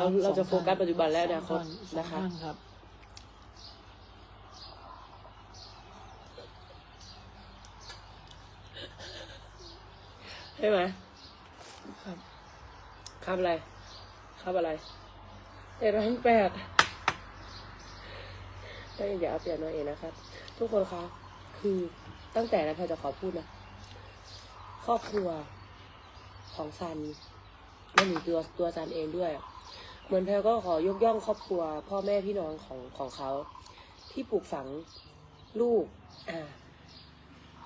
เราเราจะโฟกัสปัจจุบันและอนาคตสองนะคะท่านครับใช่ไหมครับครับอะไรครับอะไรเจ็ดร้อยแปดก็อย่าเอาเปรียบน้อยเองนะครับ ทุกคนคะคือตั้งแต่นะพอจะขอพูดนะครอบครัวของซันรวมถึงตัวตัวซันเองด้วย เหมือนแพลก็ขอยกย่องครอบครัว พ่อแม่พี่น้องของของเขา ที่ปลูกฝังลูกอ่า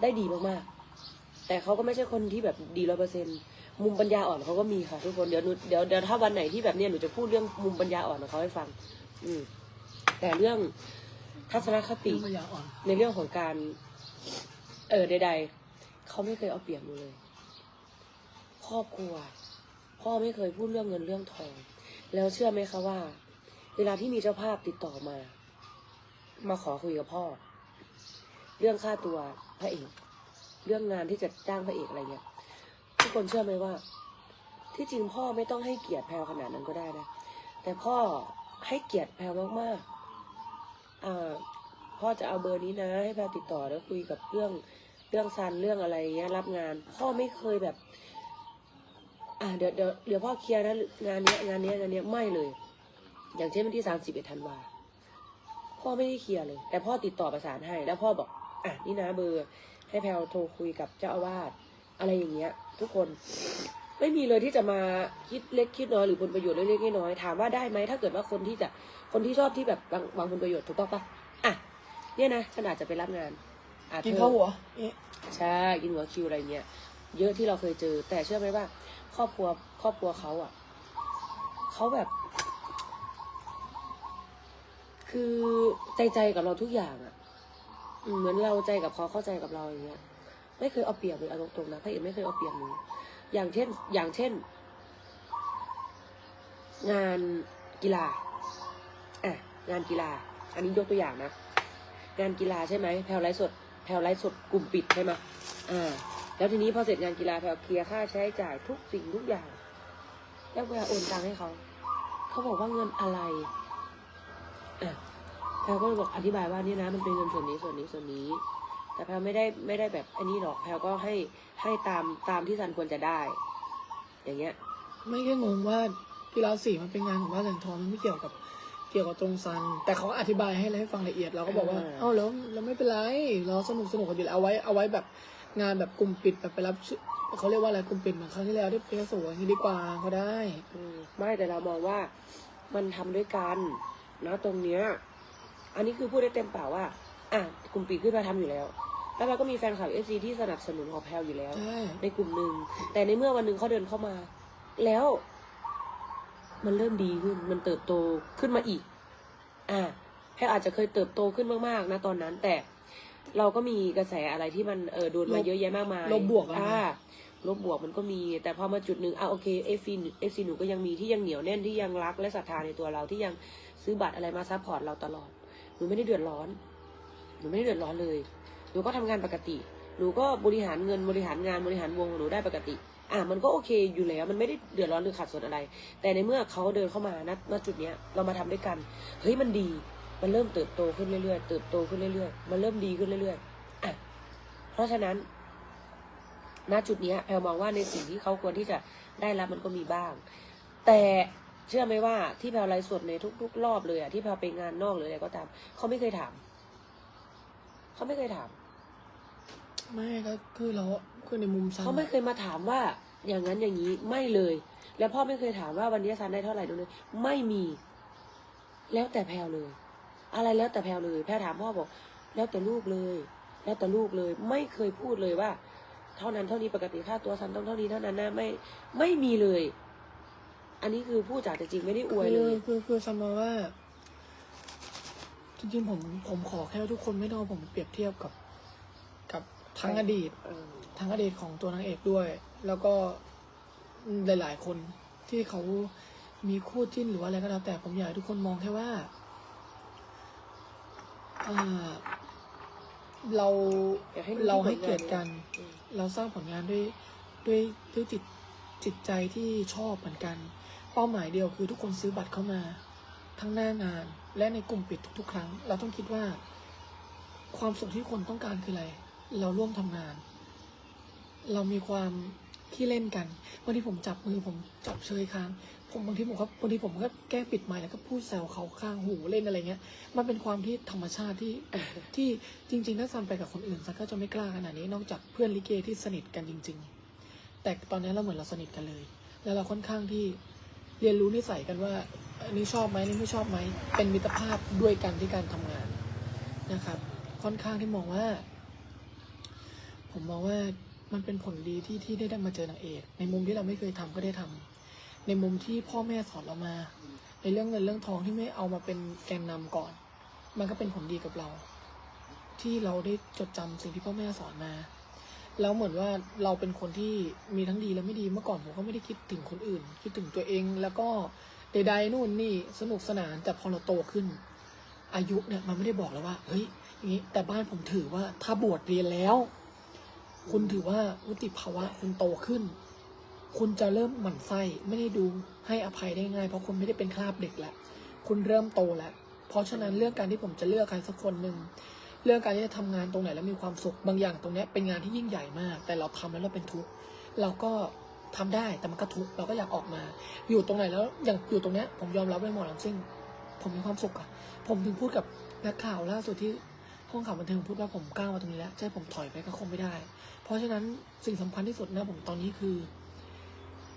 ได้ดีมากๆ แต่เขาก็ไม่ใช่คนที่แบบดีร้อยเปอร์เซ็นมุมปัญญาอ่อนเขาก็มีค่ะทุกคนเดี๋ยวหนูเดี๋ยวเดี๋ยวถ้าวันไหนที่แบบเนี้ยหนูจะพูดเรื่องมุมปัญญาอ่อนของเขาให้ฟัง อืมแต่เรื่องทัศนคติเรื่องปัญญาอ่อนในเรื่องของการ เออใด ๆเขาไม่เคยเอาเปรียบหนูเลย ครอบครัว พ่อไม่เคยพูดเรื่องเงินเรื่องทอง แล้วเชื่อไหมคะว่า เวลาที่มีเจ้าภาพติดต่อมา มาขอคุยกับพ่อ เรื่องค่าตัวพระเอก เรื่องงานที่จะจ้างพระเอกอะไรเงี้ยทุกคนเชื่อไหมว่า ที่จริงพ่อไม่ต้องให้เกียรติแพลวขนาดนั้นก็ได้นะแต่พ่อให้เกียรติแพลวมากๆอ่าพ่อจะเอาเบอร์นี้นะ ให้แพลวติดต่อแล้วคุยกับเรื่องเรื่องซันเรื่องอะไรเงี้ย รับงาน พ่อไม่เคยแบบ อ่าเดี๋ยวเดี๋ยวเดี๋ยวพ่อเคลียร์นะงานเนี้ยงานเนี้ยงานเนี้ยไม่เลย อย่างเช่นวันที่สามสิบเอ็ดธันวาพ่อไม่ได้เคลียร์เลย แต่พ่อติดต่อประสานให้ แล้วพ่อบอกอะนี่นะเบอร์ให้แพลวโทรคุยกับเจ้าอาวาสอะไรอย่างเงี้ย ทุกคนไม่มีเลยที่จะมาคิดเล็กคิดน้อยหรือผลประโยชน์เล็กๆน้อยๆถามว่าได้ไหมถ้าเกิดว่าคนที่จะคนที่ชอบที่แบบบางบางผลประโยชน์ถูกต้องปะอะเนี่ยนะฉันอาจจะไปรับงานอะกินเธอข้าวหัวเอ๊ะใช่กินหัวคิวอะไรเงี้ยเยอะที่เราเคยเจอ แต่เชื่อไหมว่า ครอบครัวครอบครัวเขาอะเขาแบบ คือใจใจกับเราทุกอย่างอะเหมือนเราใจกับเขาเข้าใจกับเราอย่างเงี้ย ไม่เคยเอาเปรียบเลยเอาตรงๆนะพระเอกไม่เคยเอาเปรียบหนูอย่างเช่น อย่างเช่น งานกีฬาอะงานกีฬา อันนี้ยกตัวอย่างนะงานกีฬาใช่ไหมแพลวไลฟ์สดแพลวไลฟ์สดกลุ่มปิดใช่ไหมอ่า แล้วทีนี้พอเสร็จงานกีฬาแพลวเคลียร์ค่าใช้จ่ายทุกสิ่งทุกอย่าง แล้วเวลาโอนตังค์ให้เขา เขาบอกว่าเงินอะไรอะแพลวก็เลยบอกอธิบายว่านี่นะ มันเป็นเงินส่วนนี้ส่วนนี้ส่วนนี้ แต่แพลวไม่ได้ไม่ได้แบบอันนี้หรอกแพลวก็ให้ให้ตามตามที่ซันควรจะได้ อย่างเงี้ย ไม่แค่งงว่ากีฬาสีมันเป็นงานของบ้านแหล่งทองมันไม่เกี่ยวกับเกี่ยวกับตรงซัน แต่เขาก็อธิบายให้ให้ฟังละเอียดเราก็บอกว่าอ่า เอ้าแล้วเราไม่เป็นไร เราสนุกสนุกกันอยู่แล้วเอาไว้เอาไว้แบบ งานแบบกลุ่มปิดแบบไปรับชื่อเขาเรียกว่าอะไรกลุ่มปิดเหมือนครั้งที่แล้วที่เพชรสวยอย่างนี้ดีกว่าก็ได้อืมไม่แต่เรามองว่ามันทำด้วยกันนะตรงเนี้ยอันนี้คือพูดได้เต็มปากว่า อะกลุ่มปีขึ้นมาทำอยู่แล้ว แล้วเราก็มีแฟนคลับเอฟซีที่สนับสนุนของแพลวอยู่แล้ว ใช่ในกลุ่มหนึ่ง แต่ในเมื่อวันหนึ่งเขาเดินเข้ามา แล้ว มันเริ่มดีขึ้น มันเติบโตขึ้นมาอีก อ่าแพลอาจจะเคยเติบโตขึ้นมากๆนะตอนนั้น แต่ เราก็มีกระแสอะไรที่มันเออโดนมาเยอะแยะมากมายลบบวกอะนะอ่าลบบวกมันก็มี แต่พอมาจุดหนึ่งอะโอเคเอฟซีเอฟซีหนูก็ยังมีที่ยังเหนียวแน่นที่ยังรักและศรัทธาในตัวเราที่ยังซื้อบัตรอะไรมาซัพพอร์ตเราตลอด หนูไม่ได้เดือดร้อน หนูไม่ได้เดือดร้อนเลย หนูก็ทำงานปกติ หนูก็บริหารเงินบริหารงานบริหารวงของหนูได้ปกติ อะมันก็โอเคอยู่แล้ว มันไม่ได้เดือดร้อนหรือขัดสนอะไร แต่ในเมื่อเขาเดินเข้ามาณณจุดเนี้ยเรามาทำด้วยกัน เฮ้ยมันดี มันเริ่มเติบโตขึ้นเรื่อยๆ เติบโตขึ้นเรื่อยๆ มันเริ่มดีขึ้นเรื่อยๆอะเพราะฉะนั้น ณ จุดเนี้ยแพลมองว่าในสิ่งที่เขาควรที่จะได้รับมันก็มีบ้าง แต่เชื่อไหมว่าที่แพลไลฟ์สดในทุก ๆ รอบเลยอะที่แพลไปงานนอกหรืออะไรก็ตาม เขาไม่เคยถาม เขาไม่เคยถาม ไม่ก็คือเราคือในมุมซันเขาไม่เคยมาถามว่า อย่างนั้นอย่างนี้ไม่เลย แล้วพ่อไม่เคยถามว่าวันนี้ซันได้เท่าไหร่ด้วยเลยไม่มี แล้วแต่แพลวเลย อะไรแล้วแต่แพลวเลยแพลวถามพ่อบอก แล้วแต่ลูกเลย แล้วแต่ลูกเลย ไม่เคยพูดเลยว่า เท่านั้นเท่านี้ปกติค่าตัวซันต้องเท่านี้เท่านั้นนะไม่ไม่มีเลย อันนี้คือพูดจากแต่จริงไม่ได้อวยเลยคือคือคือซันมองว่า จริงๆผมผมขอแค่ทุกคนไม่ต้องเอาผมเปรียบเทียบกับ กับทั้งอดีต เออ ทั้งอดีตของตัวนางเอกด้วย แล้วก็หลาย ๆ คนที่เขามีคู่จิ้นหรือว่าอะไรก็แล้วแต่ผมอยากให้ทุกคนมองแค่ว่าอ่า เราอยากให้ดูเราที่ผลงานให้เกียรติกันอืมเราสร้างผลงานด้วยด้วยด้วยจิตจิตใจที่ชอบเหมือนกัน เป้าหมายเดียวคือทุกคนซื้อบัตรเข้ามา ทั้งหน้างาน และในกลุ่มปิดทุก ๆ ครั้ง เราต้องคิดว่า ความสุขที่คนต้องการคืออะไร เราร่วมทำงาน เรามีความขี้เล่นกันบางทีผมจับมือผมจับเชยค้าง ผมบางทีผมก็บางทีผมก็แกล้งปิดไมค์แล้วก็พูดแซวเขาข้างหูเล่นอะไรเงี้ย มันเป็นความที่ธรรมชาติที่ที่จริง ๆ ถ้าซันไปกับคนอื่นซันก็จะไม่กล้าขนาดนี้นอกจากเพื่อนลิเกที่สนิทกันจริง ๆ แต่ตอนนี้เราเหมือนเราสนิทกันเลย แล้วเราค่อนข้างที่เรียนรู้นิสัยกันว่าอันนี้ชอบไหมอันนี่ไม่ชอบไหมเป็นมิตรภาพด้วยกันที่การทำงานนะครับ ค่อนข้างที่มองว่า ผมมองว่ามันเป็นผลดีที่ที่ได้ได้มาเจอนางเอก ในมุมที่เราไม่เคยทำก็ได้ทำ ในมุมที่พ่อแม่สอนเรามา ในเรื่องเงินเรื่องทองที่ไม่เอามาเป็นแกนนำก่อน มันก็เป็นผลดีกับเรา ที่เราได้จดจำสิ่งที่พ่อแม่สอนมา แล้วเหมือนว่าเราเป็นคนที่มีทั้งดีและไม่ดีเมื่อก่อนผมก็ไม่ได้คิดถึงคนอื่น คิดถึงตัวเองแล้วก็ใดๆนู่นนี่สนุกสนานแต่พอเราโตขึ้น อายุเนี่ยมันไม่ได้บอกแล้วว่าเฮ้ยอย่างนี้แต่บ้านผมถือว่าถ้าบวชเรียนแล้ว คุณถือว่าวุฒิภาวะคุณโตขึ้น คุณจะเริ่มหมั่นไส้ไม่ได้ดูให้อภัยได้ง่าย เพราะคุณไม่ได้เป็นคราบเด็กแล้วคุณเริ่มโตแล้ว เพราะฉะนั้นเรื่องการที่ผมจะเลือกใครสักคนหนึ่งเรื่องการที่จะทำงานตรงไหนแล้วมีความสุขบางอย่างตรงนี้เป็นงานที่ยิ่งใหญ่มาก แต่เราทำแล้วเราเป็นทุกข์เราก็ทำได้แต่มันก็ทุกข์เราก็อยากออกมา อยู่ตรงไหนแล้วอย่างอยู่ตรงนี้ผมยอมรับเลยหมอลำซิ่งผมมีความสุขอะผมถึงพูดกับนักข่าวล่าสุดที่ห้องข่าวบันเทิงพูดว่าผมก้าวมาตรงนี้แล้วจะให้ผมถอยไปก็คงไม่ได้ เพราะฉะนั้นสิ่งสำคัญที่สุดนะผมตอนนี้คือ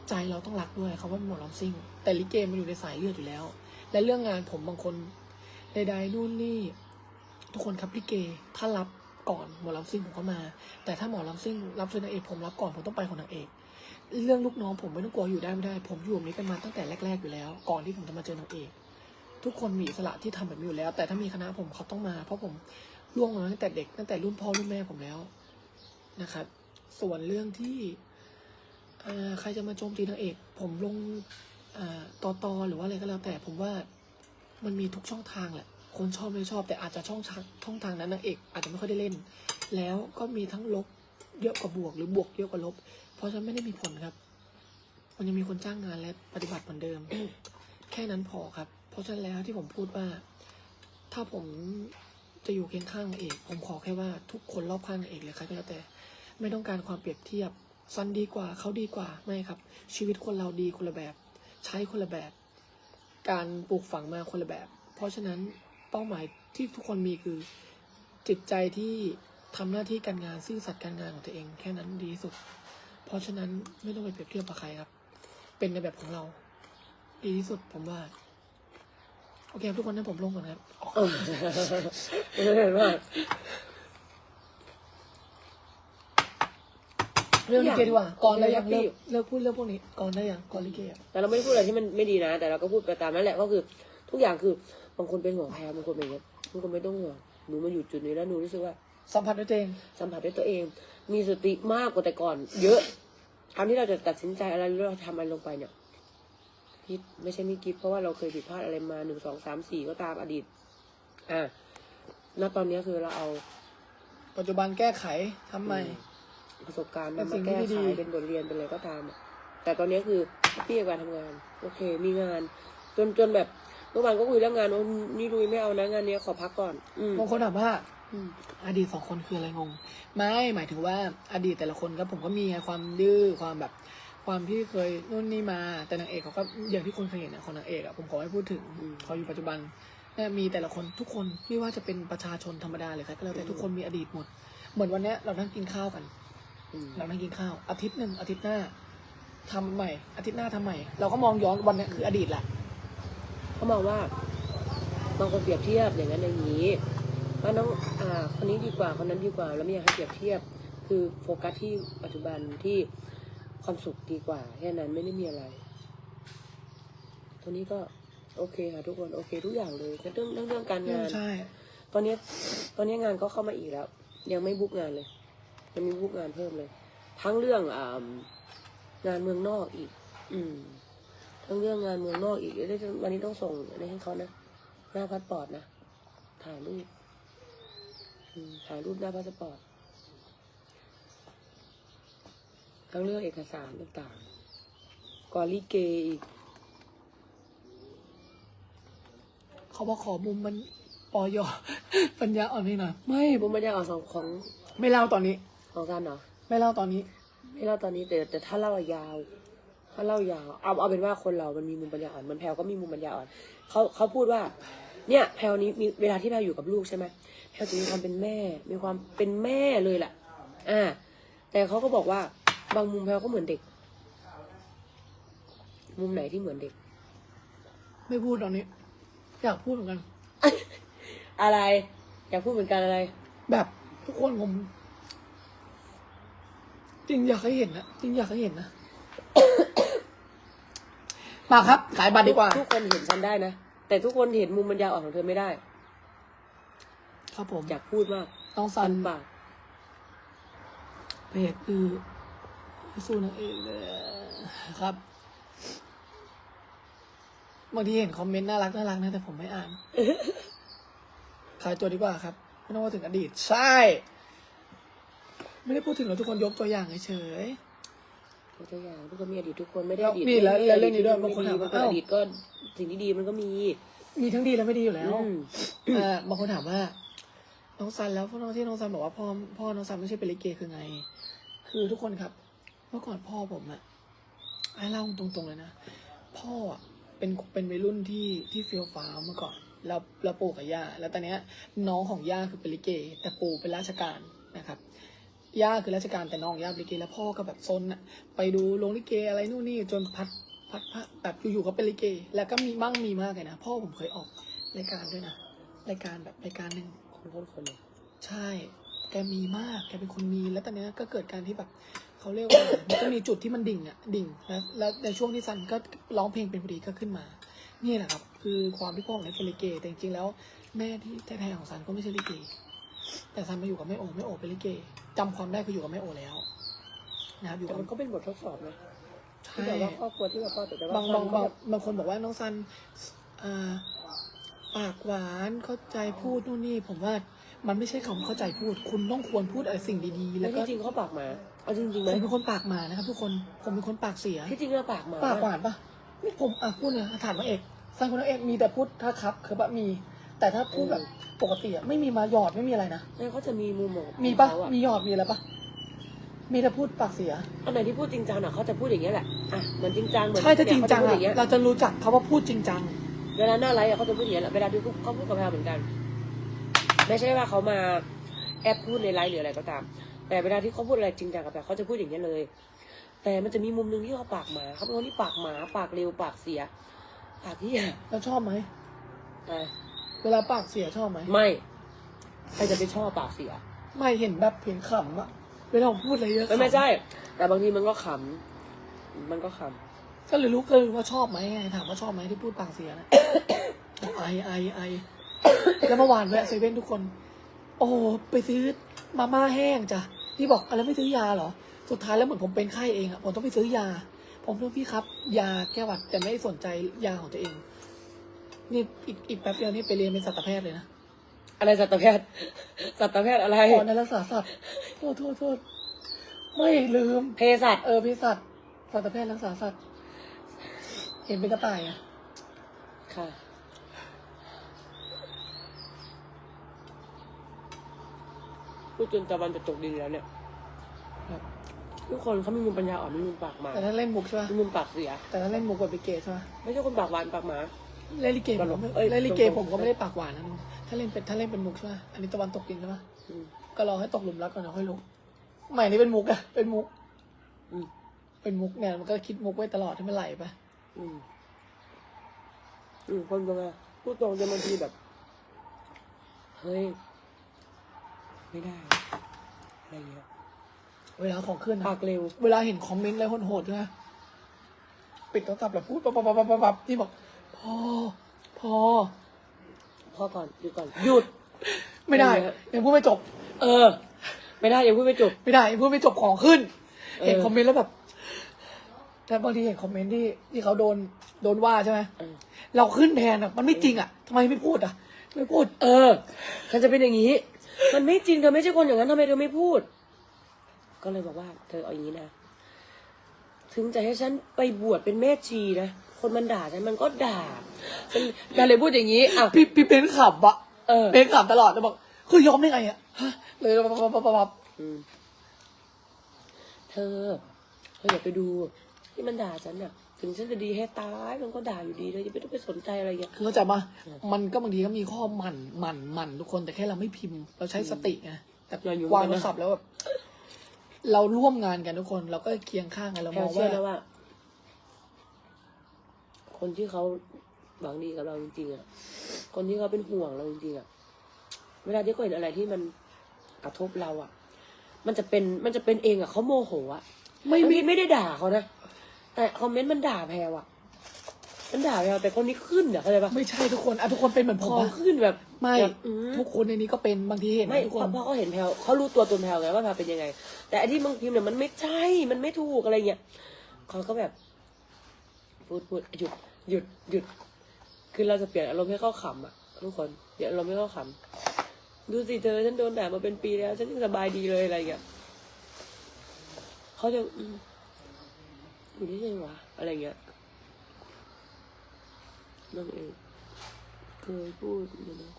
ใจเราต้องรักด้วยเขาว่าหมอลำซิ่ง แต่ลิเกมันอยู่ในสายเลือดอยู่แล้ว และเรื่องงานผมบางคนใดๆนู่นนี่ทุกคนครับลิเกถ้ารับก่อนหมอลำซิ่งผมก็มา แต่ถ้าหมอลำซิ่งรับเชิญนางเอกผมรับก่อนผมต้องไปของนางเอก เรื่องลูกน้องผมไม่ต้องกลัวอยู่ได้ไม่ได้ ผมอยู่แบบนี้กันมาตั้งแต่แรก ๆอยู่แล้ว ก่อนที่ผมจะมาเจอนางเอก ทุกคนมีอิสระที่ทำแบบนี้อยู่แล้ว แต่ถ้ามีคณะผมเขาต้องมา เพราะผมล่วงมาตั้งแต่เด็กตั้งแต่รุ่นพ่อรุ่นแม่ผมแล้วนะครับ ส่วนเรื่องที่ ใครจะมาโจมตีนางเอก ผมลงเอ่อต่อตอหรือว่าอะไรก็แล้วแต่ผมว่ามันมีทุกช่องทางแหละ คนชอบไม่ชอบแต่อาจจะช่องช่องทางนั้นนางเอกอาจจะไม่ค่อยได้เล่น แล้วก็มีทั้งลบเยอะกว่าบวกหรือบวกเยอะกว่าลบ เพราะฉะนั้นไม่ได้มีผลครับ มันยังมีคนจ้างงานและปฏิบัติเหมือนเดิม แค่นั้นพอครับ เพราะฉะนั้นแล้วที่ผมพูดว่า ถ้าผมจะอยู่เคียงข้างนางเอก ผมขอแค่ว่าทุกคนรอบข้างนางเอกเลยใครก็แล้วแต่ ไม่ต้องการความเปรียบเทียบ ซันดีกว่าเขาดีกว่าไม่ครับ ชีวิตคนเราดีคนละแบบ ใช้คนละแบบ การปลูกฝังมาคนละแบบ เพราะฉะนั้นเป้าหมายที่ทุกคนมีคือ จิตใจที่ทำหน้าที่การงานซื่อสัตย์การงานของตัวเอง แค่นั้นดีที่สุด เพราะฉะนั้นไม่ต้องไปเปรียบเทียบกับใครครับ เป็นในแบบของเรา ดีที่สุดผมว่าโอเคทุกคนนั้ผมลงก่อนครับ เห็นว่า เรื่องลิเกดีกว่าก่อนได้ยังเรื่เลิองกเลิกพูดเรื่องพวกนี้ก่อนได้ยังก่อนลิเกอะแต่เราไม่ได้พูดอะไรที่มันไม่ดีนะ แต่เราก็พูดไปตามนั้นแหละก็คือ ทุกอย่างคือบางคนเป็นห่วงแพรบางคนเป็นอย่างเงี้ยบางคนไม่ต้องห่วงหนูมาอยู่จุดนี้แล้วหนูรู้สึกว่า สัมผัสด้วยตัวเองสัมผัสด้วยตัวเอง มีสติมากกว่าแต่ก่อน เยอะคำที่เราจะตัดสินใจอะไรหรือเราทำอะไรลงไปเนี่ยคิดไม่ใช่ไม่คิดเพราะว่าเราเคยผิดพลาดอะไรมาหนึ่งสองสามสี่ก็ตามอดีต อะณตอนนี้คือเราเอา ปัจจุบันแก้ไขทำใหม่ ประสบการณ์เป็มานสิ่งแก้ที่ไขดีเป็นบทเรียนเป็นอะไรก็ตามอะแต่ตอนนี้คือพี่กับการทำงาน โอเค มีงาน จนจนแบบเมื่อวานก็คุยเรื่องงานว่านี่ลุยไม่เอานะงานเนี้ยขอพักก่อน อืมบางคนถามว่า อืม อดีตสองคนคืออะไรงง ไม่หมายถึงว่าอดีตแต่ละคนก็ผมก็มีไงความดื้อความแบบ ความที่เคยนู่นนี่มาแต่นางเอกเขาก็อย่างที่คนเคยเห็นนะคนนางเอกอะผมขอให้พูดถึงเขาอยู่ปัจจุบันเนี่ยมีแต่ละคนทุกคนไม่ว่าจะเป็นประชาชนธรรมดาหรือใครก็แล้วแต่ทุกคนมีอดีตหมด เหมือนวันเนี้ยเรานั่งกินข้าวกัน อืมเรานั่งกินข้าวอาทิตย์หนึ่งอาทิตย์หน้าทำใหม่ อาทิตย์หน้าทำใหม่ เราก็มองย้อนวันเนี้ยคืออดีตแหละเขามองว่าบางคนเปรียบเทียบอย่างนั้นอย่างนี้ว่าน้องอ่าคนนี้ดีกว่าคนนั้นดีกว่า แล้วไม่อยากให้เปรียบเทียบ คือโฟกัสที่ปัจจุบันที่ความสุขดีกว่า แค่นั้นไม่ได้มีอะไร ตัวนี้ก็โอเคค่ะทุกคนโอเค ทุกอย่างเลยเรื่องเรื่องเรื่องการงานใช่ตอนนี้ตอนนี้งานก็เข้ามาอีกแล้ว ยังไม่บุ๊กงานเลย ยังมีบุ๊กงานเพิ่มเลย ทั้งเรื่องอ่างานเมืองนอกอีก อืม ทั้งเรื่องงานเมืองนอกอีกเดี๋ยวได้วันนี้ต้องส่งอะไรให้เขานะหน้าพาสปอร์ตนะถ่ายรูปอืมถ่ายรูปหน้าพาสปอร์ตทั้งเรื่องเอกสารต่างๆก่อนลิเกอีกเขาบอกขอมุมมันปอยอปัญญาอ่อนนี่หน่อยไม่มุมบรรยากาศของของ ไม่เล่าตอนนี้ ของซันเหรอไม่เล่าตอนนี้ ไม่เล่าตอนนี้แต่แต่ถ้าเล่าอะยาวถ้าเล่ายาว เอาเอาเป็นว่าคนเรามันมีมุมปัญญาอ่อนเหมันแพลวก็มีมุมปัญญาอ่อนเขาเขาพูดว่า เนี่ยแพลวนี้มีเวลาที่แพลวอยู่กับลูกใช่ไหมแพลวจะมีความเป็นแม่ มีความเป็นแม่เลยแหละอ่า แต่เขาก็บอกว่า บางมุมแพลวก็เหมือนเด็ก มุมไหนที่เหมือนเด็ก ไม่พูดตอนนี้ อยากพูดเหมือนกัน อะไร อยากพูดเหมือนกันอะไร แบบทุกคนผม จริงอยากให้เห็นนะจริงอยากให้เห็นนะ มาครับ ขายบัตรดีกว่า ทุกคนเห็นฉันได้นะ แต่ทุกคนเห็นมุมปัญญาอ่อนของเธอไม่ได้ ครับผมอยากพูดมากต้องซันปากเพจคือสู้นางเอกเลยครับบางทีเห็นคอมเมนต์น่ารักน่ารักนะแต่ผมไม่อ่านขายตัวดีกว่าครับ ไม่ต้องว่าถึงอดีต ใช่ ไม่ได้พูดถึงเราทุกคนยกตัวอย่างเฉยตัวอย่างทุกคนมีอดีตทุกคนไม่ได้แล้วอดีตนี่แล้วไม่แล้วได้เรื่องนี้ด้วยไม่บางคนดีถามว่าบางคนเอ้า อดีตก็สิ่งที่ดีมันก็มีๆมีทั้งดีและไม่ดีอยู่แล้วอืมเออบางคนถามว่า น้องซันแล้วพวกน้องที่น้องซันบอกว่าพ่อพ่อน้องซันไม่ใช่เป็นลิเกคือไง คือทุกคนครับ เมื่อก่อนพ่อผมอะไอ้เล่าตรงๆเลยนะพ่ออะเป็นเป็นวัยรุ่นที่ที่เฟียวฟ้าวเมื่อก่อนแล้วแล้วปู่กับย่าแล้วตอนเนี้ยน้องของย่าคือเป็นลิเก แต่ปู่เป็นราชการนะครับ ย่าคือราชการแต่น้องย่าเป็นลิเกแล้วพ่อก็แบบซนอะไปดูโรงลิเกอะไรนู่นนี่จนพัดพัดพัดแบบอยู่ๆก็เป็นลิเก แล้วก็มีมั่งมีมากเลยนะ พ่อผมเคยออกรายการด้วยนะรายการแบบรายการหนึ่งคนคนคนเลยใช่ แกมีมาก แกเป็นคนมี แล้วตอนเนี้ยก็เกิดการที่แบบเขาเรียกว่า มันก็มีจุดที่มันดิ่งอะดิ่ง แล้วแล้วในช่วงที่ซันก็ร้องเพลงเป็นพอดีก็ขึ้นมา นี่แหละครับ คือความที่พ่อของเนเป็นลิเก แต่จริงๆแล้ว แม่ที่แท้ๆของซันก็ไม่ใช่ลิเก แต่ซันมาอยู่กับแม่โอแม่โอเป็นลิเก จำความได้คืออยู่กับแม่โอแล้ว นะครับอยู่แต่กับมันก็เป็นบททดสอบนะที่ใช่แบบว่าครอบครัวที่แบบว่าแต่ว่าบางบางก็บางแบบบางคนบอกว่าน้องซันอ่าปากหวานเข้าใจพูดนู่นนี่ผมว่ามันไม่ใช่คำเข้าใจพูด คุณต้องควรพูดอะไรสิ่งดีๆ แล้แล้ววก็ที่จริงเขาปากหมาเอาจริงๆไหมผมเป็นคนปากหมานะครับทุกคนผมเป็นคนปากเสียที่จริงเราปากหมาปากหวานปะนี่ผมอะพูดเลยถามว่าเอกสร้างคนเอกมีแต่พูดถ้าครับคือแบบมี แต่ถ้าพูดแบบปกติอะไม่มีมาหยอดไม่มีอะไรนะแล้วเขาจะมีมุมของมีปะของเขาอมีหยอดมีอะไรปะมีแต่พูดปากเสีย อันไหนที่พูดจริงจังอะเขาจะพูดอย่างเงี้ยแหละอะเหมือนจริงจังเหมือนใช่ถ้าจริงจังเนี่ยเขาจะพูดอะอย่างเงี้ยเราจะรู้จักเขาว่าพูดจริงจัง เวลาหน้าไลฟ์อะเขาจะพูดอย่างเงี้ยแหละเวลาที่เขาพูดกับแพลวเหมือนกัน ไม่ใช่ว่าเขามาแอบพูดในไลฟ์หรืออะไรก็ตาม แต่เวลาที่เขาพูดอะไรจริงจังกับแพลวเขาจะพูดอย่างเงี้ยเลย แต่มันจะมีมุมหนึ่งที่เขาปากหมาเขาเป็นคนที่ปากหมา ปากเร็วปากเสีย ปากที่แล้วชอบไหม อะเวลาปากเสียชอบไหมไม่ ใครจะไปชอบปากเสีย ไม่เห็นแบบเห็นขำอะเวลาผมพูดอะไรเยอะไม่ไม่ขำใช่ แต่บางทีมันก็ขำ มันก็ขก็เลยรู้ก็เลยรู้ว่าชอบไหมไงถามว่าชอบไหมที่พูดปากเสียนะ ไอไอไอแล้วเมื่อวานแวะเซเว่นทุกคน โอ้ไปซื้อมาม่าแห้งจ้ะพี่บอกอะไรไม่ซื้อยาเหรอ สุดท้ายแล้วเหมือนผมเป็นไข้เองอะผมต้องไปซื้อยา ผมบอกพี่ครับ ยาแก้หวัดแต่ไม่สนใจยาของตัวเอง นี่อีกอีกแป๊บเดียวนี่ไปเรียนเป็นสัตวแพทย์เลยนะำอะไรสัตวแพทย์ สัตวแพทย์อะไรขอในรักษาสัตว์โทษโทษโทษไม่ลืมเภสัชเออเภสัชสัตวแพทย์รักษาสัตว์ เห็นเป็นกระต่ายอะค่ะพูดจนตะวันจะตกดินแล้วเนี่ยครับทุกคนเขามีมุมปัญญาอ่อนมีมุมปากหมาแต่ถ้าเล่นมุกใช่ปะมีมุมปากเสีย แต่ถ้าเล่นมุกแบบลิเกใช่ปะไม่ใช่คนปากหวานปากหมา เล่นลิเกผมก็ไม่เอ้ยเล่นลิเกตรงๆผมก็ไม่ได้ปากหวานนะถ้าเล่นเป็นถ้าเล่นเป็นมุกใช่ปะอันนี้ตะวันตกดินใช่ปะอืม ก็รอให้ตกหลุมรักก่อนแล้วค่อยลุกใหม่นี้เป็นมุกอะเป็นมุก อืมเป็นมุกเนี่ยมันก็คิดมุกไว้ตลอดให้มันไหลไปอืมอืมคนตรงอะพูดตรงจะบางทีแบบ เฮ้ย ไม่ได้ อะไรเงี้ยเวลาของขึ้นปานะกเร็ว เวลาเห็นคอมเมนต์อะไรโหดๆใช่ไหมปิดโทรศัพท์แล้วพูดปับปับปับปับปับที่บอก พอ พอ พอก่อนหยุดก่อนหยุด ไม่ได้เออยังพูดไม่จบ เออ ไม่ได้อย่าพูดไม่จบ ไม่ได้ยังพูดไม่จบของขึ้นเออเห็นคอมเมนต์แล้วแบบ แต่บางทีเห็นคอมเมนต์ที่ที่เขาโดนโดนว่าใช่ไหมเออเราขึ้นแทนอะ มันไม่จริงอะทำไมไม่พูดอะไม่พูด เออมันจะเป็นอย่างนี้ มันไม่จริงเธอไม่ใช่คนอย่างนั้นทำไมเธอไม่พูด ก็เลยบอกว่า เธอเอาอย่างนี้นะ ถึงจะให้ฉันไปบวชเป็นแม่ชีนะ คนมันด่าฉันมันก็ด่าฉันฉันเลยพูดอย่างนี้อ้าวพี่พี่เป็นขับอะเออเป็นขับตลอดแล้วบอกคือยอมได้ไงอะฮะเลยปั๊บปั๊บปั๊บปั๊บอืมเธอเธออย่าไปดูที่มันด่าฉันน่ะถึงฉันจะดีให้ตายมันก็ด่าอยู่ดีเลยอย่าไปต้องไปสนใจอะไรอย่างเงี้ยคือเข้าใจปะมันก็บางทีก็มีข้อหมันหมันหมันทุกคนแต่แค่เราไม่พิมพ์ เราใช้สติไงแต่อย่าอยู่วางกันโทนะรศัพท์แล้วแบบเราร่วมงานกันทุกคน เราก็เคียงข้างกันเราแพลมวองเชื่อว่านะว่า คนที่เขาหวังดีกับเราจริงๆอะ คนที่เขาเป็นห่วงเราจริงๆอะ เวลาที่เขาเห็นอะไรที่มันกระทบเราอะ มันจะเป็นมันจะเป็นเองอะเขาโมโหอะ ไม่ไม่ไม่ไม่ได้ด่าเขานะ แต่คอมเมนต์มันด่าแพรวอะ มันด่าแพรวแต่คนนี้ขึ้นอะเข้าใจปะไม่ใช่ทุกคนอะทุกคนเป็นเหมือนพผมอปะขึ้นแบบไม่แบบอืม ทุกคนในนี้ก็เป็นบางทีเห็นไม่ทุกเพคนราะเพราะเขาเห็นแพลวเขารู้ตัวตนแพลวไงว่าแพลวเป็นยังไง แต่อันที่มึงพิมพ์เนี่ยมันไม่ใช่ มันไม่ถูกอะไรเงี้ยเขาก็แบบ พูดพูดหยุดหยุดหยุด คือเราจะเปลี่ยนอารมณ์ให้เข้าขำอะทุกคนเปลี่ยนอารมณ์ให้เข้าขำดูสิเธอฉันโดนด่ามาเป็นปีแล้ว ฉันยังสบายดีเลยอะไรเงี้ยเขาจะอืมอยู่ได้ยังไงวะอะไรเงี้ยนั่นเองเคยพูดอยู่นะ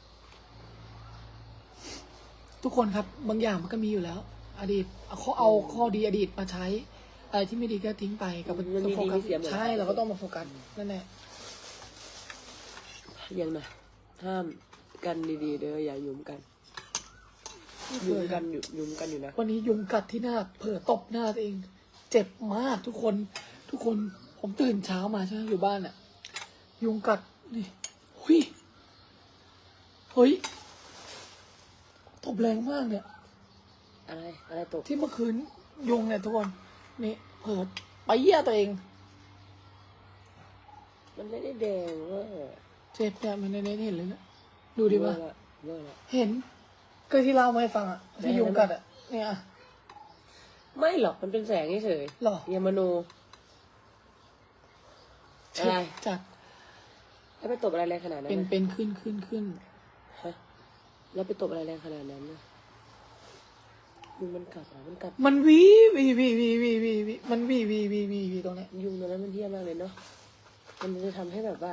ทุกคนครับบางอย่างมันก็มีอยู่แล้ว อดีตเอาเขาเอาข้อดีอดีตมาใช้ อะไรที่ไม่ดีก็ทิ้งไปกับมันมีโฟดีกัมีสเสียเหมือนกัน ใช่เราก็ต้องมาโฟกัสนั่นแหละยังนะห้ามกันดีๆเด้ออย่ายุมกันไม่เคยุมยกันอยู่ยุมกันอยู่นะวันนี้ยุงกัดที่หน้าเผลอตบหน้าตัวเอง เจ็บมากทุกคน ทุกคนผมตื่นเช้ามาใช่ไหมอยู่บ้านอะยุงกัดนี่หุยเฮ้ยตบแรงมากเนี่ย อะไรอะไรตกที่เมื่อคืนยุงเนี่ยทุกคน นี่เผิดไปเยี่ยตัวเอง มันไม่ได้แดงเว่าเจ็บเนี่ยมันในเน็ตเห็นเลยนะดูดิว่า เวอร์ละเห็น ก็ที่เล่ามาให้ฟังอะที่ยุงกัดอะเนี่ยอะไม่หรอกมันเป็นแสงเฉยหรอๆอย่ามาโนอะไร จัดแล้วไปตบอะไรแรงขนาดนั้นเป็นน่ะเป็นขึ้นขึ้นขึ้น ฮะแล้วไปตบอะไรแรงขนาดนั้นนะ ยุงมันกัดเหรอมันกัดมันวีวีวีวีวีวีวีมันวีวีวีวีวีตรงเนี้ยยุงตัวนั้นมันเที่ยมากเลยเนาะมันจะทำให้แบบว่า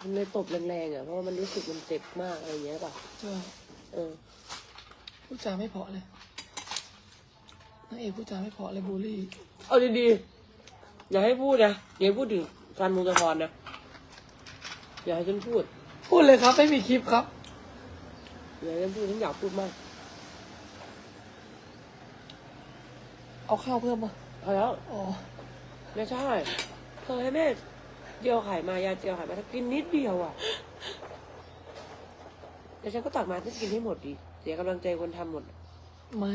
มันเลยตบแรงๆอะเพราะว่ามันรู้สึกมันเจ็บมากอะไรอย่างเงี้ยป่ะใช่เออพูดจาไม่เพราะเลยนางเอกพูดจาไม่เพราะเลยบูลลี่เอาดีๆอย่าให้พูดนะอย่าให้พูดถึงการมุงตะพรนะอย่าให้ฉันพูด พูดเลยครับ ไม่มีคลิปครับอย่าให้ฉันพูดฉันอยากพูดมาก เอาข้าวเพิ่มมาเอาแล้วอ๋อไม่ใช่เธอให้แม่เจียวไข่มายาเจียวไข่มาถ้ากินนิดเดียวอะแต่ฉันก็ตักมาฉันกินให้หมดดิเสียกำลังใจคนทำหมด ไม่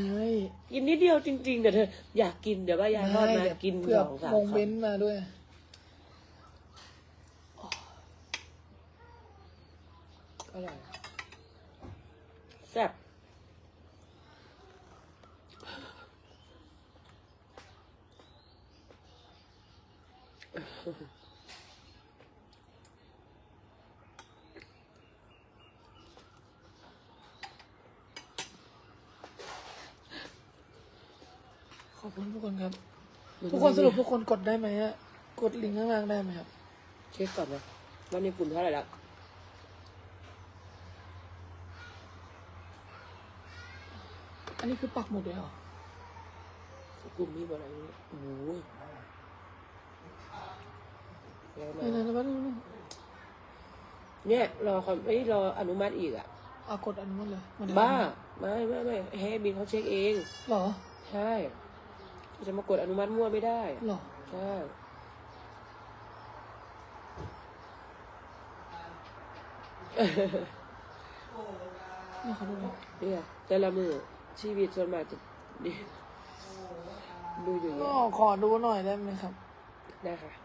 กินนิดเดียวจริงๆแต่เธออยากกินเดี๋ยวว่ายายทอดมาเดี๋ยวกินเพื่อสองสามมงคเว้นมาด้วยำอร่อยแซ่บ ขอบคุณทุกคนครับ ทุกคนสรุปทุกคนกดได้ไหมฮะ กดลิงก์ข้างล่างได้ไหมครับ เช็คก่อนนะว่าในฝุ่นเท่าไหร่ละอันนี้คือปักหมุดเลยเหรอกลุ่มมีหมดอะไรนี้โอ้โหแล้วไม่นานนะแล้วเนี่ยรอคอนเอ้ยรออนุมัติอีกอะเอากดอนุมัติเลยมันบ้าไม่ไม่ไม่ให้บินเขาเช็คเองหรอใช่จะมากดอนุมัติมั่วไม่ได้หรอใช่นี่เขาดูหน่อยเนี่ยแต่ละมือชีวิตส่วนมากจะนี่ดูอยู่ก็เนี่ยขอดูหน่อยได้ไหมครับ ได้ค่ะ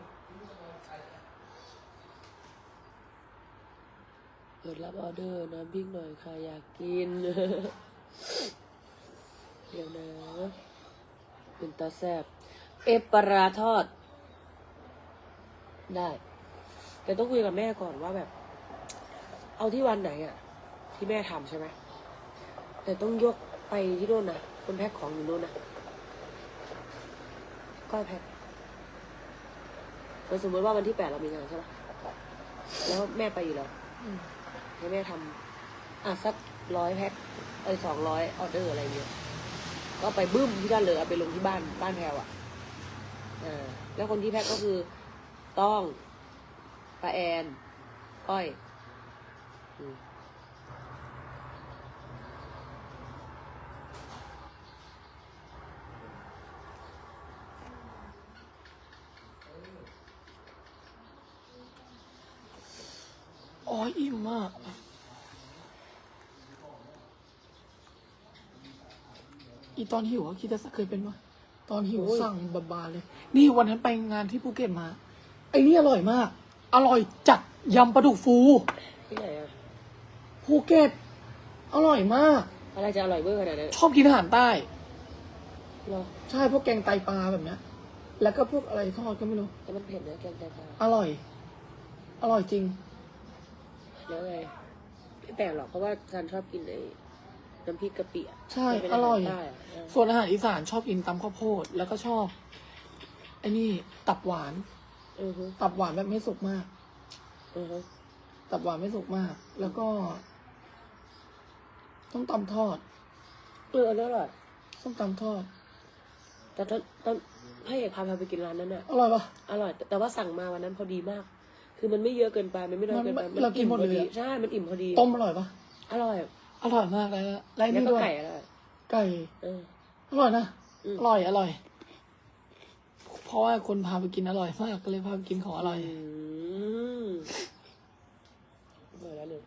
เปิดรับออเดอร์น้ำพริกหน่อยค่ะอยากกิน เดี๋ยวนะเป็นตาแซบเอปลาร้าทอด ได้ แต่ต้องคุยกับแม่ก่อนว่าแบบ เอาที่วันไหนอะที่แม่ทำใช่ไหมแต่ต้องยกไปที่โน่นนะคนแพ็คของอยู่โน่นนะก็แพ็คสมมติว่าวันที่แปดเรามีงานใช่ปะแล้วแม่ไปอยู่แล้ว ให้แม่ทำอะสักร้อยแพ็คไอ้สองร้อยออเดอร์อะไรเงี้ยก็ไปบึ้มที่ด้านเลยเอาไปลงที่บ้านบ้านแพรวอะอ่าแล้วคนที่แพ็คก็คือต้องปลาแอนก้อย อืม อ๋ออิ่ มมาก อีตอนหิวอะคิดจะเคยเป็นปะตอนหิวสั่งบบาๆเลย นี่วันนั้นไปงานที่ภูเก็ตมา ไอ้นี่อร่อยมาก อร่อยจัดยำปลาดุกฟูที่ไหนอะภูเก็ตอร่อยมาก อะไรจะอร่อยเบอร์ขนาดนั้นชอบกินอาหารใต้ เหรอใช่พวกแกงไตปลาแบบเนี้ย แล้วก็พวกอะไรทอดก็ไม่รู้แต่มันเผ็ดนะแกงไตปลาอร่อย อร่อยจริง แล้วไงไม่แปลกหรอกเพราะว่าฉันชอบกินไอ้น้ำพริกกะปิะใช่มันเป็นอร่อยาหาใต้ะเออส่วนอาหารอีสานชอบกินตำข้าวโพดแล้วก็ชอบไอ้นี่ตับหวาน อือฮึตับหวานแบบไม่สุกมาก อือฮึตับหวานไม่สุกมาก แล้วก็ต้มตำทอดเอออร่อยส้มตำทอด แต่ตอนตอนให้เอกพาพาไปกินร้านนั้นอะอร่อยปะอร่อยแต่แต่ว่าสั่งมาวันนั้นพอดีมาก คือมันไม่เยอะเกินไปมันไม่น้อยเกินไปมันเรากินหมดเลยพออะใช่ มันอิ่มพอดี ต้มอร่อยปะอร่อย อร่อยมากเลยนะไรแล้วนี่ก็ด้วยไก่อร่อยไก่เอออร่อยนะอืมอร่อยอร่อย เพราะว่าคนพาไปกินอร่อยมากก็เลยพาไปกินของอร่อยมอร่อยแล้วหนึ่ง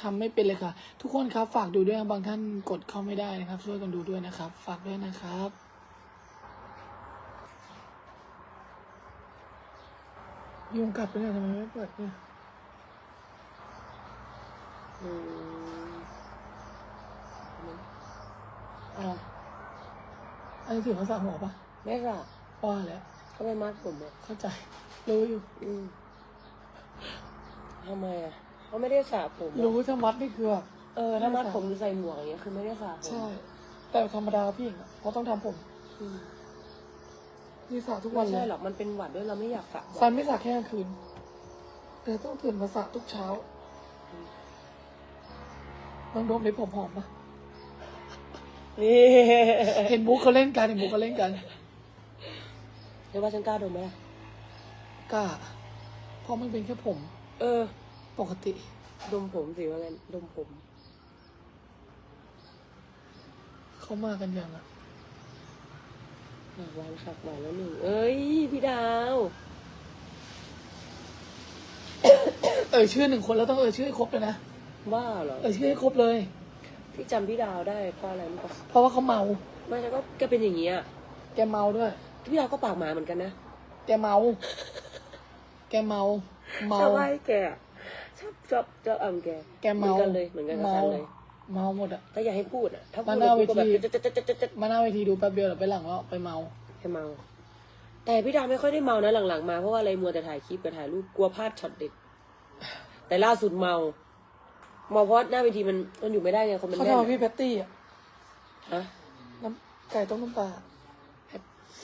ทำไม่เป็นเลยค่ะ ทุกคนครับ ฝากดูด้วยนะบางท่านกดเข้าไม่ได้นะครับ ช่วยกันดูด้วยนะครับ ฝากด้วยนะครับ ยุงกัดไปเนี่ยทำไมไม่เปิดเนี่ยอืมอะไรอันนี้ถือภาษาหัวปะไม่ค่ะว่าแล้วเขาไม่มัดผมอะเข้าใจ รู้อยู่ อืมทำไมอะเขาไม่ได้สระผมอะรู้ถ้ามัดนี่คือแบบเออถ้ามัดผมหรือใส่หมวกอย่างเงี้ยคือไม่ได้สระผมใช่ แต่ธรรมดาพี่อะเขาต้องทำผม อืม นี่สระทุกวัไม่นเลใช่ยหรอกมันเป็นหวัดด้วยเราไม่อยากสระซันไม่สระแค่กลางคืน แต่ต้องตื่นมาสระทุกเช้าลองดมเลยผมหอมปะนี่เห็นมุกเขาเล่นกันเห็นมุกเขาเล่นกันเรียกว่าฉันกล้าดมไหมล่ะกล้าเพราะมันเป็นแค่ผมเออ ปกติ ดมผมสิว่างั้นดมผม เขามากันยังอะ หนักวันขักหวานแล้วหนึ่งเอ้ย พี่ดาว เอ่ยชื่อหนึ่งคนแล้วต้องเอ่ยชื่อให้ครบเลยนะ ว่าเหรอ เอ่ยชื่อให้ครบเลย พี่จำพี่ดาวได้เพราะอะไรรู้ปะเพราะว่าเขาเมา ไม่แล้วก็แกเป็นอย่างเงี้ยแกเมาด้วย พี่ดาวก็ปากหมาเหมือนกันนะแกเมา แกเมา เมา ชอบว่าให้แกอะชอบชอบชอบอ่ำแกแกเมาหอนกันเลยเหมือนกันกับเมาฉันเลย เมาหมดอะถ้าอยากให้พูดอะ ถ้าพูมาดหน้าแล้วพูดก็แบบเวทีจะจะจะจะจะมาหน้าเวทีดูแป๊บเดียวแล้วไปหลังแล้วไปเมา ให้เมา แต่พี่ดาวไม่ค่อยได้เมานะหลังๆมาเพราะว่าอะไรมัวแต่ถ่ายคลิปกับถ่ายรูปกลัวพลาดช็อตเด็ด แต่ล่าสุดเมา เมาเพราะหน้าเวทีมันมันอยู่ไม่ได้ไงคนมันเขาแน่ทำนกับพี่แพตตี้อะฮะน้ำไก่ต้มน้ำปลา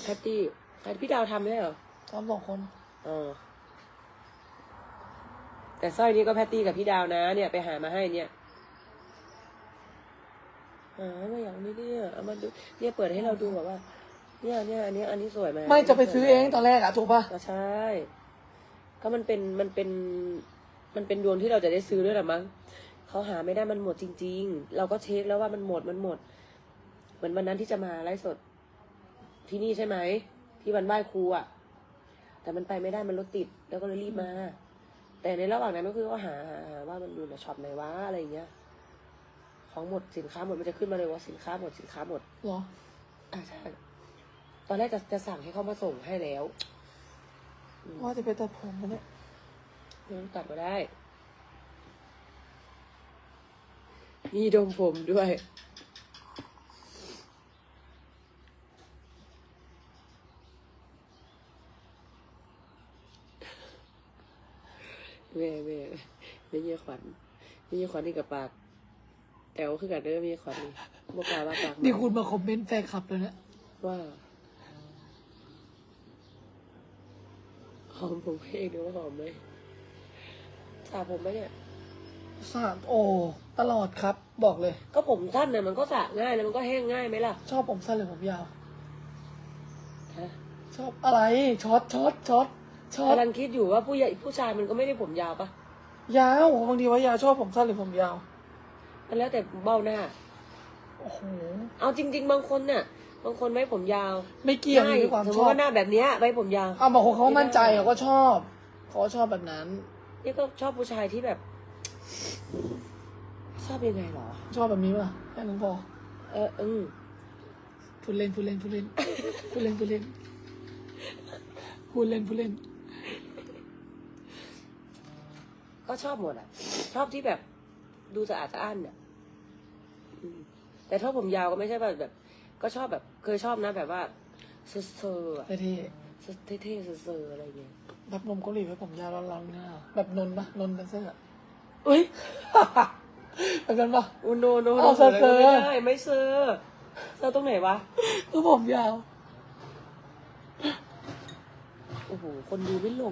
แพตตี้แต่พี่ดาวทำไม่ใช่เหรอทำสองคนอ๋อแต่สร้อยนี้ก็แพตตี้กับพี่ดาวนะ เนี่ยไปหามาให้เนี่ย หามาอย่างนี้เนี่ยเอามาดูเนี่ยเปิดให้เราดูแบบว่า เนี่ยเนี่ยอันนี้อันนี้สวยไหมไม่จะไปซื้อเองตอนแรกอะถูกปะก็ใช่ก็มันเป็นมันเป็นมันเป็นดวงที่เราจะได้ซื้อด้วยหรอมั้งเขาหาไม่ได้มันหมดจริง ๆ เราก็เช็คแล้วว่ามันหมดมันหมด เหมือนวันนั้นที่จะมาไลฟ์สด ที่นี่ใช่ไหมที่วันไหว้ครูอะแต่มันไปไม่ได้มันรถติด แล้วก็เลยรีบมา แต่ในระหว่างนั้นก็คือก็หาหาหาว่ามันอยู่ในช็อปไหนวะอะไรอย่างเงี้ย ของหมดสินค้าหมดมันจะขึ้นมาเลยว่าสินค้าหมดสินค้าหมดเหรออ่าใช่ตอนแรกจะจะสั่งให้เขามาส่งให้แล้วอืมว่าจะไปตัดผมนะเนี่ยไม่ต้องตัดก็ได้ มีดมผมด้วยแม่แม่ไม่เยี่ยขวัญไม่เยี่ยขวัญนี่กับปาก แต่ว่าคือกันเด้อไม่เยี่ยขวัญนี่บอกกล่าวว่าจากนี่คุณมาคอมเมนต์แฟนคลับเลยนะว่าหอมผมเองดูว่าหอมไหมสระผมไหมเนี่ย สาดโอ้ตลอดครับ บอกเลย ก็ผมสั้นเนี่ยมันก็สระง่ายแล้วมันก็แห้งง่ายไหมล่ะชอบผมสั้นหรือผมยาว ฮะชอบอะไรช็อตช็อตช็อตช็อตกำลังคิดอยู่ว่าผู้ใหญ่ผู้ชายมันก็ไม่ได้ผมยาวปะยาวบางทีว่ายาวชอบผมสั้นหรือผมยาว มันแล้วแต่เบ้าหน้า โอ้โห เอาจริง ๆ บางคนน่ะ บางคนไว้ผมยาวไม่เกี่ยวง่ายมีความสมชมอบติว่าหน้าแบบเนี้ยไว้ผมยาว เอาบางคนเขาก็มั่นใจเขาก็ชอบเขาก็ชอบแบบนั้น นี่ก็ชอบผู้ชายที่แบบ ชอบยังไงเหรอ ชอบแบบนี้ป่ะแค่นั้นพอเอออืมพูดเล่นพูดเล่นพูดเล่น พูดเล่นพูดเล่นพูดเล่นพูดเล่น ก็ชอบหมดอะ ชอบที่แบบดูสะอาดสะอ้านเนี่ยอืม แต่ถ้าผมยาวก็ไม่ใช่แบบแบบ ก็ชอบแบบเคยชอบนะแบบว่าเซอร์เซอร์อะเท่เท่ๆเซอร์เซอร์อะไรเงี้ยๆแบบนมเกาหลีไว้ผมยาวร้อนๆหน้าแบบนนท์ปะนนท์แดนเซอร์อะเอ้ยแบบนั้นปะอุนโนโนเอาเซอร์เซอร์ไม่ได้ไม่เซอร์เซอร์ตรงไหนวะคือผมยาวโอ้โหคนดูไม่ลง